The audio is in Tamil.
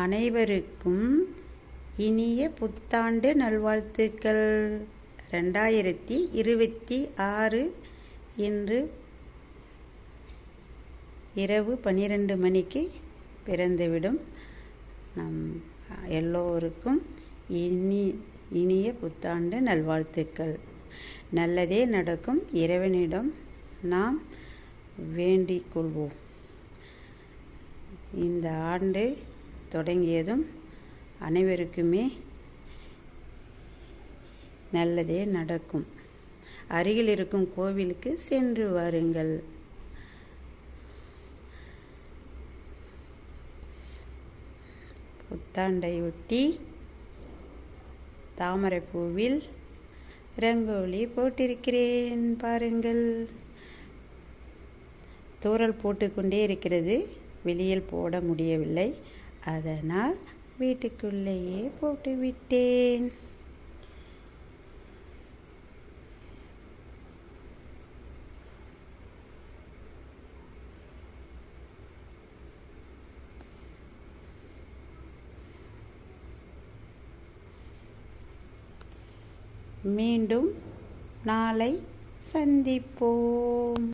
அனைவருக்கும் இனிய புத்தாண்டு நல்வாழ்த்துக்கள். ரெண்டாயிரத்தி இருபத்தி ஆறு இன்று இரவு பன்னிரெண்டு மணிக்கு பிறந்துவிடும். நம் எல்லோருக்கும் இனி இனிய புத்தாண்டு நல்வாழ்த்துக்கள். நல்லதே நடக்கும் இறைவனிடம் நாம் வேண்டிக் கொள்வோம். இந்த ஆண்டு தொடங்கியதும் அனைவருக்குமே நல்லதே நடக்கும். அருகில் இருக்கும் கோவிலுக்கு சென்று வாருங்கள். புத்தாண்டை ஒட்டி தாமரைப்பூவில் ரங்கோலி போட்டிருக்கிறேன் பாருங்கள். தூரல் போட்டுக்கொண்டே இருக்கிறது. வெளியில் போட முடியவில்லை. அதனால் வீட்டுக்குள்ளேயே போட்டு விட்டேன் மீண்டும் நாளை சந்திப்போம்.